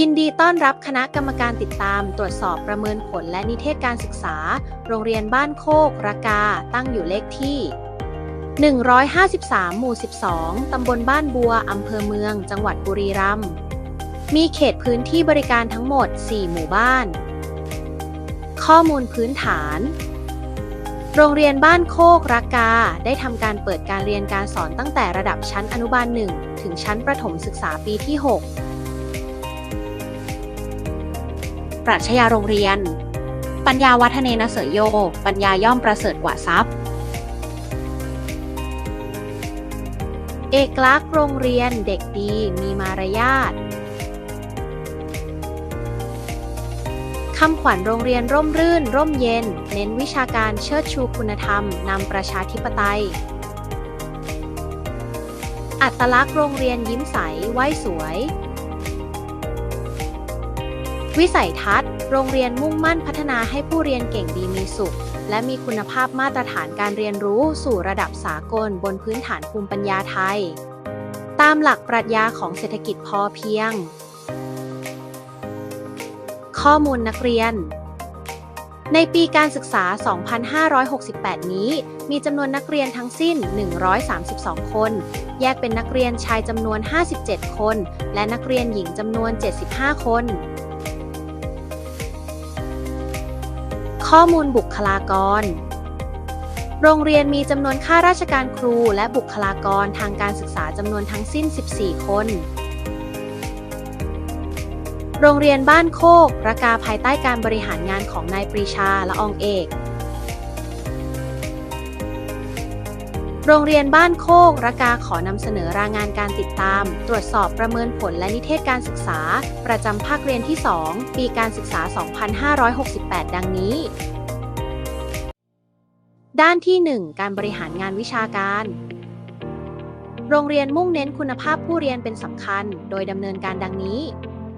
ยินดีต้อนรับคณะกรรมการติดตาม ตรวจสอบประเมินผลและนิเทศการศึกษา โรงเรียนบ้านโคกระกา ตั้งอยู่เลขที่ 153 หมู่ 12 ตำบลบ้านบัว อำเภอเมือง จังหวัดบุรีรัมย์ มีเขตพื้นที่บริการทั้งหมด 4 หมู่บ้าน ข้อมูลพื้นฐาน โรงเรียนบ้านโคกรากา ได้ทำการเปิดการเรียนการสอนตั้งแต่ระดับชั้นอนุบาล 1 ถึงชั้นประถมศึกษาปีที่ 6 ปรัชญาโรงเรียน ปัญญาวัฒเนนเสยโย ปัญญาย่อมประเสริฐกว่าทรัพย์ เอกลักษณ์โรงเรียนเด็กดีมีมารยาทคำขวัญโรงเรียนร่มรื่น ร่มเย็น เน้นวิชาการเชิดชูคุณธรรมนำประชาธิปไตย อัตลักษณ์โรงเรียนยิ้มใสไหวสวย วิสัยทัศน์ โรงเรียนมุ่งมั่นพัฒนาให้ผู้เรียนเก่งดีมีสุข และมีคุณภาพมาตรฐานการเรียนรู้สู่ระดับสากลบนพื้นฐานภูมิปัญญาไทย ตามหลักปรัชญาของเศรษฐกิจพอเพียง ข้อมูลนักเรียน ในปีการศึกษา 2568 นี้ มีจำนวนนักเรียนทั้งสิ้น 132 คน แยกเป็นนักเรียนชายจำนวน 57 คน และนักเรียนหญิงจำนวน 75 คน ข้อมูลบุคลากร โรงเรียนมีจำนวนข้าราชการครูและบุคลากรทางการศึกษาจำนวนทั้งสิ้น 14 คน โรงเรียนบ้านโคกระกาภายใต้การบริหารงานของนายปรีชาละอองเอก โรงเรียนบ้านโคกระกาขอนำเสนอรายงานการติดตาม ตรวจสอบประเมินผลและนิเทศการศึกษา ประจำภาคเรียนที่ 2 ปีการศึกษา 2568 ดังนี้ ด้านที่ 1 การบริหารงานวิชาการ โรงเรียนมุ่งเน้นคุณภาพผู้เรียนเป็นสำคัญ โดยดำเนินการดังนี้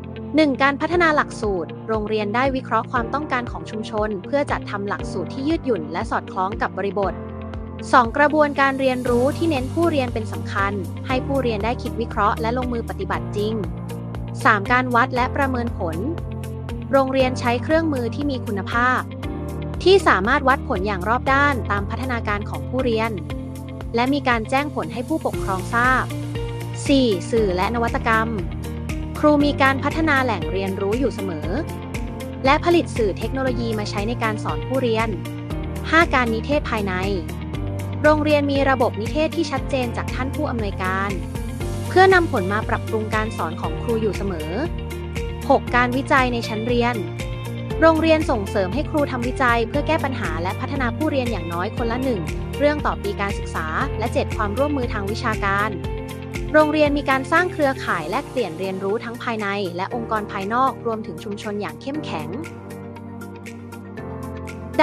1. การพัฒนาหลักสูตร โรงเรียนได้วิเคราะห์ความต้องการของชุมชน เพื่อจัดทำหลักสูตรที่ยืดหยุ่น และสอดคล้องกับบริบท 2. กระบวนการเรียนรู้ที่เน้นผู้เรียนเป็นสำคัญ ให้ผู้เรียนได้คิดวิเคราะห์และลงมือปฏิบัติจริง 3. การวัดและประเมินผล โรงเรียนใช้เครื่องมือที่มีคุณภาพ ที่สามารถวัดผลอย่างรอบด้านตามพัฒนาการของผู้เรียน และมีการแจ้งผลให้ผู้ปกครองทราบ 4. สื่อและนวัตกรรม ครูมีการพัฒนาแหล่งเรียนรู้อยู่เสมอ และผลิตสื่อเทคโนโลยีมาใช้ในการสอนผู้เรียน 5. การนิเทศภายใน โรงเรียนมีระบบนิเทศที่ชัดเจนจากท่านผู้อำนวยการ เพื่อนำผลมาปรับปรุงการสอนของครูอยู่เสมอ 6. การวิจัยในชั้นเรียน โรงเรียนส่งเสริมให้ครูทำวิจัย เพื่อแก้ปัญหาและพัฒนาผู้เรียนอย่างน้อยคนละหนึ่งเรื่องต่อปีการศึกษา และ7ความร่วมมือทางวิชาการ โรงเรียนมีการสร้างเครือข่ายแลกเปลี่ยนเรียนรู้ทั้งภายใน และองค์กรภายนอกรวมถึงชุมชนอย่างเข้มแข็ง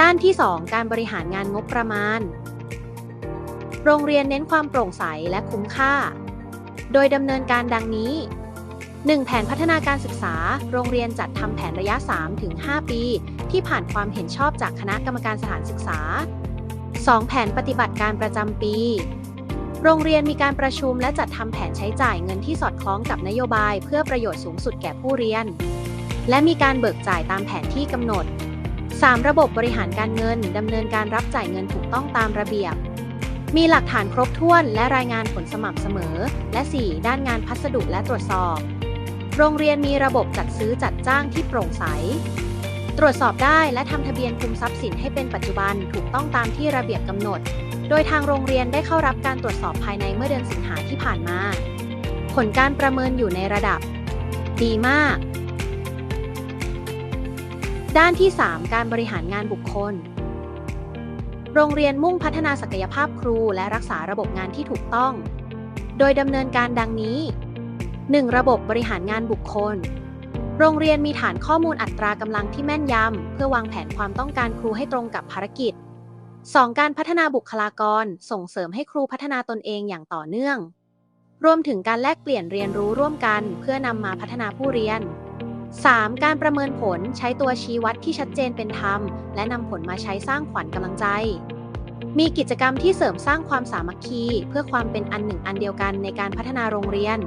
ด้านที่ 2 การบริหารงานงบประมาณ โรงเรียนเน้นความโปร่งใสและคุ้มค่า โดยดำเนินการดังนี้ 1. แผนพัฒนาการศึกษา โรงเรียนจัดทำแผนระยะ 3-5 ปี ที่ผ่านความเห็นชอบจากคณะกรรมการสถานศึกษา 2. แผนปฏิบัติการประจำปี โรงเรียนมีการประชุมและจัดทำแผนใช้จ่ายเงินที่สอดคล้องกับนโยบาย เพื่อประโยชน์สูงสุดแก่ผู้เรียน และมีการเบิกจ่ายตามแผนที่กำหนด 3. ระบบบริหารการเงินดำเนินการรับจ่ายเงินถูกต้องตามระเบียบ มีหลักฐานครบถ้วนและรายงานผลสม่ำเสมอ และ 4. ด้านงานพัสดุและตรวจสอบ โรงเรียนมีระบบจัดซื้อจัดจ้างที่โปร่งใส ตรวจสอบได้และทำทะเบียนคุมทรัพย์สินให้เป็นปัจจุบันถูกต้องตามที่ระเบียบกำหนด โดยทางโรงเรียนได้เข้ารับการตรวจสอบภายในเมื่อเดือนสิงหาที่ผ่านมา ผลการประเมินอยู่ในระดับ ดีมาก ด้านที่ 3 การบริหารงานบุคคล โรงเรียนมุ่งพัฒนาศักยภาพครูและรักษาระบบงานที่ถูกต้อง โดยดำเนินการดังนี้ 1. ระบบบริหารงานบุคคล โรงเรียนมีฐานข้อมูลอัตรากำลังที่แม่นยำ เพื่อวางแผนความต้องการครูให้ตรงกับภารกิจ 2. การพัฒนาบุคลากร ส่งเสริมให้ครูพัฒนาตนเองอย่างต่อเนื่อง รวมถึงการแลกเปลี่ยนเรียนรู้ร่วมกัน เพื่อนำมาพัฒนาผู้เรียน 3. การประเมินผลใช้ตัวชี้วัดที่ชัดเจนเป็นธรรม และนำผลมาใช้สร้างขวัญกำลังใจ มีกิจกรรมที่เสริมสร้างความสามัคคี เพื่อความเป็นอันหนึ่งอันเดียวกันในการพัฒนาโรงเรียน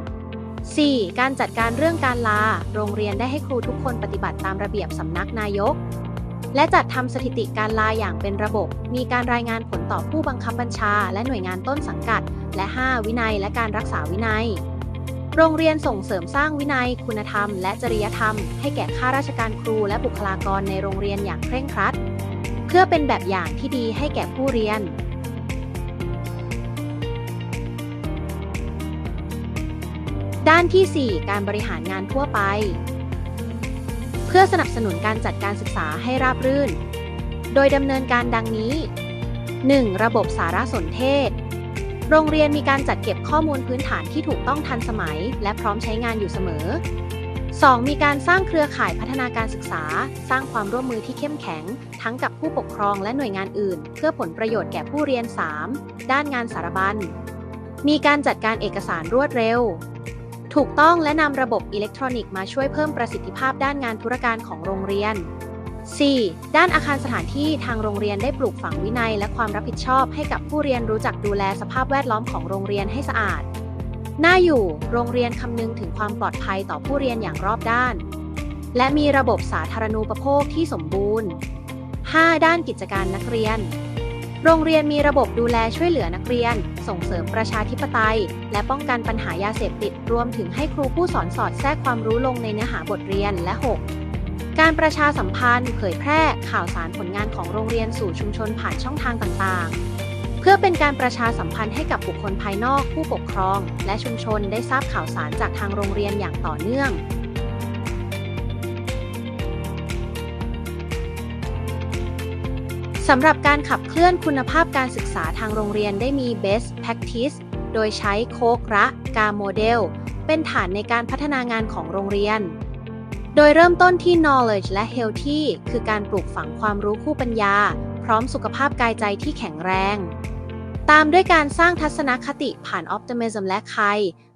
4. การจัดการเรื่องการลา โรงเรียนได้ให้ครูทุกคนปฏิบัติตามระเบียบสำนักนายก และจัดทำสถิติการลาอย่างเป็นระบบ มีการรายงานผลต่อผู้บังคับบัญชา และหน่วยงานต้นสังกัด และ 5. วินัยและการรักษาวินัย โรงเรียนส่งเสริมสร้างวินัย คุณธรรม และจริยธรรม ให้แก่ข้าราชการครูและบุคลากรในโรงเรียนอย่างเคร่งครัด เพื่อเป็นแบบอย่างที่ดีให้แก่ผู้เรียน ด้านที่ 4 การบริหารงานทั่วไป เพื่อสนับสนุนการจัดการศึกษาให้ราบรื่น โดยดำเนินการดังนี้ 1. ระบบสารสนเทศ โรงเรียนมีการจัดเก็บข้อมูลพื้นฐานที่ถูกต้องทันสมัย และพร้อมใช้งานอยู่เสมอ 2. มีการสร้างเครือข่ายพัฒนาการศึกษา สร้างความร่วมมือที่เข้มแข็ง ทั้งกับผู้ปกครองและหน่วยงานอื่น เพื่อผลประโยชน์แก่ผู้เรียน 3. ด้านงานสารบัญ มีการจัดการเอกสารรวดเร็ว ถูกต้องและนำระบบอิเล็กทรอนิกส์มาช่วยเพิ่มประสิทธิภาพด้านงานธุรการของโรงเรียน 4. ด้านอาคารสถานที่ทางโรงเรียนได้ปลูกฝังวินัย และความรับผิดชอบให้กับผู้เรียนรู้จักดูแลสภาพแวดล้อมของโรงเรียนให้สะอาด น่าอยู่ โรงเรียนคำนึงถึงความปลอดภัยต่อผู้เรียนอย่างรอบด้าน และมีระบบสาธารณูปโภคที่สมบูรณ์ 5. ด้านกิจการนักเรียน โรงเรียนมีระบบดูแลช่วยเหลือนักเรียน ส่งเสริมประชาธิปไตย และป้องกันปัญหายาเสพติด รวมถึงให้ครูผู้สอนสอดแทรกความรู้ลงในเนื้อหาบทเรียน และ 6. การประชาสัมพันธ์ เผยแพร่ข่าวสารผลงานของโรงเรียนสู่ชุมชนผ่านช่องทางต่างๆ เพื่อเป็นการประชาสัมพันธ์ให้กับบุคคลภายนอกผู้ปกครอง และชุมชนได้ทราบข่าวสารจากทางโรงเรียนอย่างต่อเนื่องสำหรับการขับเคลื่อนคุณภาพการศึกษาทางโรงเรียนได้มี Best Practice โดยใช้โคกระกาโมเดล เป็นฐานในการพัฒนางานของโรงเรียน โดยเริ่มต้นที่ knowledge และ healthy คือการปลูกฝังความรู้คู่ปัญญา พร้อมสุขภาพกายใจที่แข็งแรง ตามด้วยการสร้างทัศนคติผ่าน optimism และใคร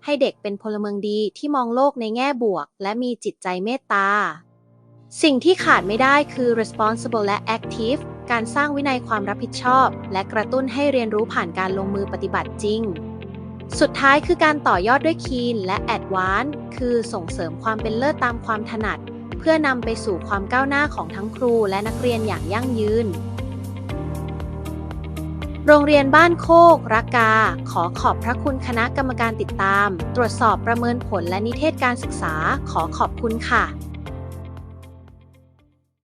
ให้เด็กเป็นพลเมืองดีที่มองโลกในแง่บวก และมีจิตใจเมตตา สิ่งที่ขาดไม่ได้คือ responsible และ active การสร้างวินัยความรับผิดชอบ และกระตุ้นให้เรียนรู้ผ่านการลงมือปฏิบัติจริง สุดท้ายคือการต่อยอดด้วย Keen และ Advance คือส่งเสริมความเป็นเลิศตามความถนัด เพื่อนำไปสู่ความก้าวหน้าของทั้งครูและนักเรียนอย่างยั่งยืน โรงเรียนบ้านโคกรักกา ขอขอบพระคุณคณะกรรมการติดตาม ตรวจสอบประเมินผลและนิเทศการศึกษา ขอขอบคุณค่ะ